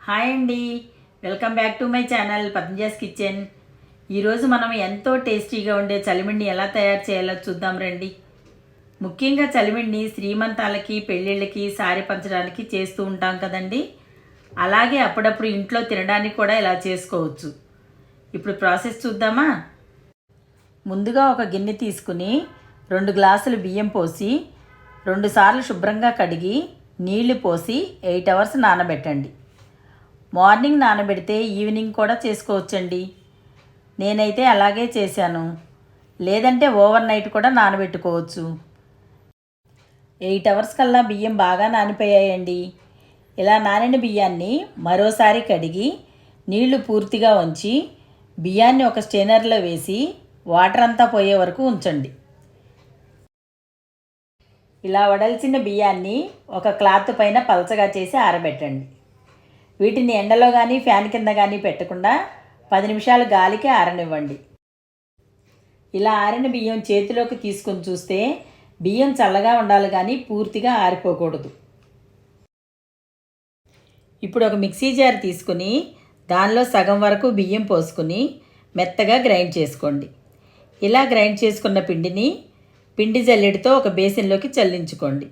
Hi అండి. Welcome back to my channel Patanjas kitchen. ఈరోజు మనం ఎంతో టేస్టీగా ఉండే చలిమిండి ఎలా తయారు చేయాలో చూద్దాం రండి. ముఖ్యంగా చలిమిండి శ్రీమంతాలకి పెళ్ళిళ్ళకి సారి పంచడానికి చేస్తూ ఉంటాం కదండి. అలాగే అప్పుడప్పుడు ఇంట్లో తినడానికి కూడా ఇలా చేసుకోవచ్చు. ఇప్పుడు ప్రాసెస్ చూద్దామా? ముందుగా ఒక గిన్నె తీసుకుని రెండు గ్లాసులు బియ్యం పోసి రెండుసార్లు శుభ్రంగా కడిగి నీళ్ళు పోసి ఎయిట్ అవర్స్ నానబెట్టండి. మార్నింగ్ నానబెడితే ఈవినింగ్ కూడా చేసుకోవచ్చండి. నేనైతే అలాగే చేశాను. లేదంటే ఓవర్ నైట్ కూడా నానబెట్టుకోవచ్చు. ఎయిట్ అవర్స్ కల్లా బియ్యం బాగా నానిపోయాయండి. ఇలా నానిన బియ్యాన్ని మరోసారి కడిగి నీళ్ళు పూర్తిగా ఉంచి బియ్యాన్ని ఒక స్టెయినర్లో వేసి వాటర్ అంతా పోయే వరకు ఉంచండి. ఇలా వడల్చిన బియ్యాన్ని ఒక క్లాత్ పైన పలచగా చేసి ఆరబెట్టండి. వీటిని ఎండలో కానీ ఫ్యాన్ కింద కానీ పెట్టకుండా పది నిమిషాలు గాలికి ఆరనివ్వండి. ఇలా ఆరిన బియ్యం చేతిలోకి తీసుకొని చూస్తే బియ్యం చల్లగా ఉండాలి కానీ పూర్తిగా ఆరిపోకూడదు. ఇప్పుడు ఒక మిక్సీ జార్ తీసుకుని దానిలో సగం వరకు బియ్యం పోసుకుని మెత్తగా గ్రైండ్ చేసుకోండి. ఇలా గ్రైండ్ చేసుకున్న పిండిని పిండి జల్లెడితో ఒక బేసిన్లోకి చల్లించుకోండి.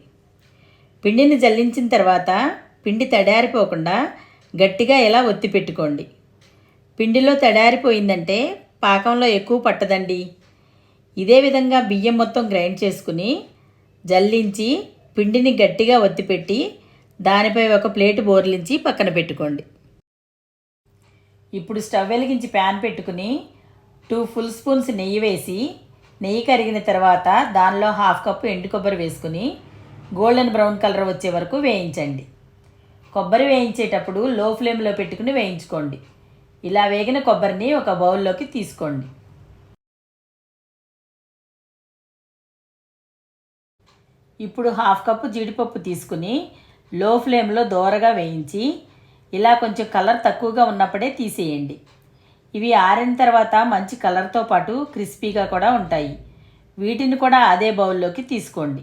పిండిని జల్లించిన తర్వాత పిండి తడారిపోకుండా గట్టిగా ఇలా ఒత్తి పెట్టుకోండి. పిండిలో తడారిపోయిందంటే పాకంలో ఎక్కువ పట్టదండి. ఇదే విధంగా బియ్యం మొత్తం గ్రైండ్ చేసుకుని జల్లించి పిండిని గట్టిగా ఒత్తిపెట్టి దానిపై ఒక ప్లేట్ బోర్లించి పక్కన పెట్టుకోండి. ఇప్పుడు స్టవ్ వెలిగించి ప్యాన్ పెట్టుకుని టూ ఫుల్ స్పూన్స్ నెయ్యి వేసి నెయ్యి కరిగిన తర్వాత దానిలో హాఫ్ కప్పు ఎండు కొబ్బరి వేసుకుని గోల్డెన్ బ్రౌన్ కలర్ వచ్చే వరకు వేయించండి. కొబ్బరి వేయించేటప్పుడు లో ఫ్లేమ్లో పెట్టుకుని వేయించుకోండి. ఇలా వేగిన కొబ్బరిని ఒక బౌల్లోకి తీసుకోండి. ఇప్పుడు హాఫ్ కప్పు జీడిపప్పు తీసుకుని లో ఫ్లేమ్లో దోరగా వేయించి ఇలా కొంచెం కలర్ తక్కువగా ఉన్నప్పుడే తీసేయండి. ఇవి ఆరిన తర్వాత మంచి కలర్తో పాటు క్రిస్పీగా కూడా ఉంటాయి. వీటిని కూడా అదే బౌల్లోకి తీసుకోండి.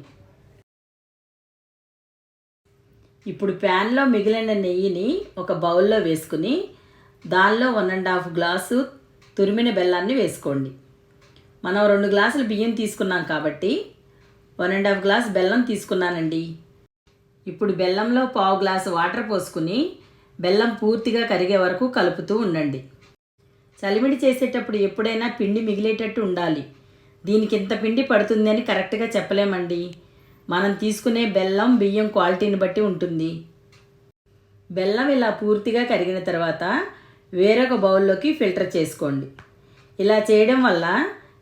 ఇప్పుడు ప్యాన్లో మిగిలిన నెయ్యిని ఒక బౌల్లో వేసుకుని దానిలో వన్ అండ్ హాఫ్ గ్లాసు తురిమిన బెల్లాన్ని వేసుకోండి. మనం రెండు గ్లాసులు బియ్యం తీసుకున్నాం కాబట్టి వన్ అండ్ హాఫ్ గ్లాస్ బెల్లం తీసుకున్నానండి. ఇప్పుడు బెల్లంలో పావు గ్లాసు వాటర్ పోసుకుని బెల్లం పూర్తిగా కరిగే వరకు కలుపుతూ ఉండండి. చలిమిడి చేసేటప్పుడు ఎప్పుడైనా పిండి మిగిలేటట్టు ఉండాలి. దీనికి ఇంత పిండి పడుతుంది అని కరెక్ట్గా చెప్పలేమండి. మనం తీసుకునే బెల్లం బియ్యం క్వాలిటీని బట్టి ఉంటుంది. బెల్లం ఇలా పూర్తిగా కరిగిన తర్వాత వేరొక బౌల్లోకి ఫిల్టర్ చేసుకోండి. ఇలా చేయడం వల్ల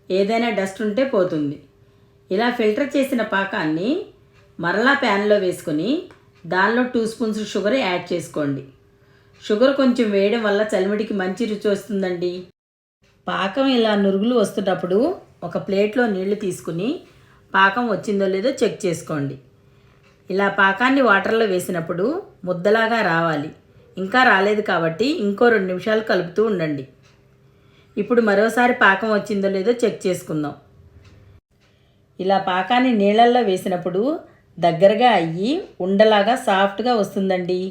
ఏదైనా డస్ట్ ఉంటే పోతుంది. ఇలా ఫిల్టర్ చేసిన పాకాన్ని మరలా ప్యాన్లో వేసుకొని దానిలో టూ స్పూన్స్ షుగర్ యాడ్ చేసుకోండి. షుగర్ కొంచెం వేయడం వల్ల చలిమిడికి మంచి రుచి వస్తుందండి. పాకం ఇలా నురుగులు వస్తున్నప్పుడు ఒక ప్లేట్లో నీళ్ళు తీసుకుని పాకం వచ్చిందో లేదో చెక్ చేసుకోండి. ఇలా పాకాన్ని వాటర్లో వేసినప్పుడు ముద్దలాగా రావాలి. ఇంకా రాలేదు కాబట్టి ఇంకో రెండు నిమిషాలు కలుపుతూ ఉండండి. ఇప్పుడు మరోసారి పాకం వచ్చిందో లేదో చెక్ చేసుకుందాం. ఇలా పాకాన్ని నీళ్ళల్లో వేసినప్పుడు దగ్గరగా అయ్యి ఉండలాగా సాఫ్ట్గా వస్తుందండి.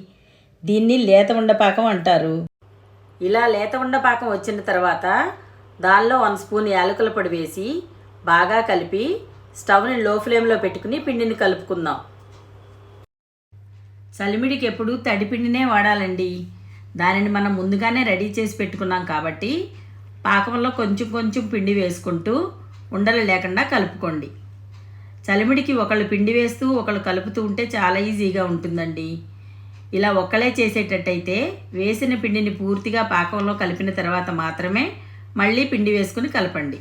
దీన్ని లేత ఉండపాకం అంటారు. ఇలా లేత ఉండపాకం వచ్చిన తర్వాత దానిలో వన్ స్పూన్ యాలకుల పొడి వేసి బాగా కలిపి స్టవ్ని లో ఫ్లేమ్లో పెట్టుకుని పిండిని కలుపుకుందాం. చలిమిడికి ఎప్పుడు తడిపిండినే వాడాలండి. దానిని మనం ముందుగానే రెడీ చేసి పెట్టుకున్నాం కాబట్టి పాకంలో కొంచెం కొంచెం పిండి వేసుకుంటూ ఉండలు లేకుండా కలుపుకోండి. చలిమిడికి ఒకళ్ళు పిండి వేస్తూ ఒకళ్ళు కలుపుతూ ఉంటే చాలా ఈజీగా ఉంటుందండి. ఇలా ఒక్కలే చేసేటట్టయితే వేసిన పిండిని పూర్తిగా పాకంలో కలిపిన తర్వాత మాత్రమే మళ్ళీ పిండి వేసుకుని కలపండి.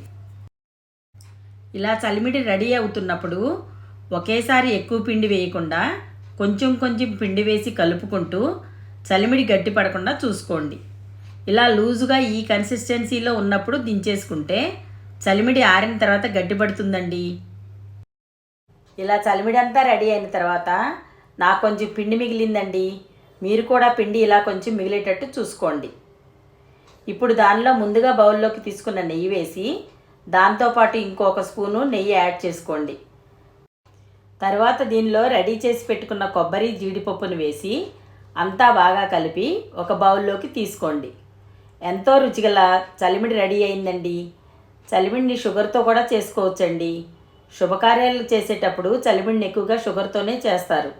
ఇలా చలిమిడి రెడీ అవుతున్నప్పుడు ఒకేసారి ఎక్కువ పిండి వేయకుండా కొంచెం కొంచెం పిండి వేసి కలుపుకుంటూ చలిమిడి గట్టి పడకుండా చూసుకోండి. ఇలా లూజుగా ఈ కన్సిస్టెన్సీలో ఉన్నప్పుడు దించేసుకుంటే చలిమిడి ఆరిన తర్వాత గట్టిపడుతుందండి ఇలా చలిమిడి అంతా రెడీ అయిన తర్వాత నాకు కొంచెం పిండి మిగిలిందండి. మీరు కూడా పిండి ఇలా కొంచెం మిగిలేటట్టు చూసుకోండి. ఇప్పుడు దానిలో ముందుగా బౌల్లోకి తీసుకున్న నెయ్యి వేసి దాంతోపాటు ఇంకొక స్పూను నెయ్యి యాడ్ చేసుకోండి. తర్వాత దీనిలో రెడీ చేసి పెట్టుకున్న కొబ్బరి జీడిపప్పును వేసి అంతా బాగా కలిపి ఒక బౌల్లోకి తీసుకోండి. ఎంతో రుచిగల చలిమిడి రెడీ అయిందండి. చలిమిడిని షుగర్తో కూడా చేసుకోవచ్చండి. శుభకార్యాలు చేసేటప్పుడు చలిమిడిని ఎక్కువగా షుగర్తోనే చేస్తారు.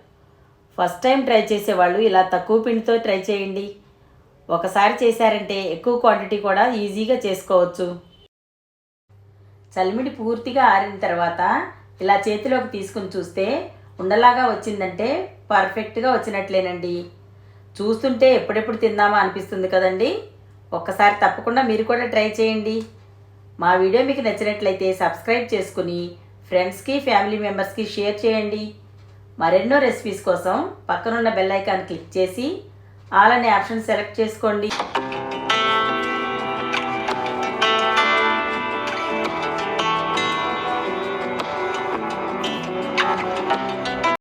ఫస్ట్ టైం ట్రై చేసేవాళ్ళు. ఇలా తక్కువ పిండితో ట్రై చేయండి. ఒకసారి చేశారంటే ఎక్కువ క్వాంటిటీ కూడా ఈజీగా చేసుకోవచ్చు. చలిమిడి పూర్తిగా ఆరిన తర్వాత ఇలా చేతిలోకి తీసుకుని చూస్తే ఉండలాగా వచ్చిందంటే పర్ఫెక్ట్గా వచ్చినట్లేనండి. చూస్తుంటే ఎప్పుడెప్పుడు తిందామా అనిపిస్తుంది కదండి. ఒక్కసారి తప్పకుండా మీరు కూడా ట్రై చేయండి. మా వీడియో మీకు నచ్చినట్లయితే సబ్స్క్రైబ్ చేసుకుని ఫ్రెండ్స్కి ఫ్యామిలీ మెంబర్స్కి షేర్ చేయండి. మరెన్నో రెసిపీస్ కోసం పక్కనున్న బెల్ ఐకాన్ క్లిక్ చేసి ఆల్ అనే ఆప్షన్ సెలెక్ట్ చేసుకోండి.